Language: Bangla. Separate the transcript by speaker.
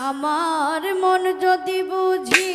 Speaker 1: আমার মন যদি বুঝি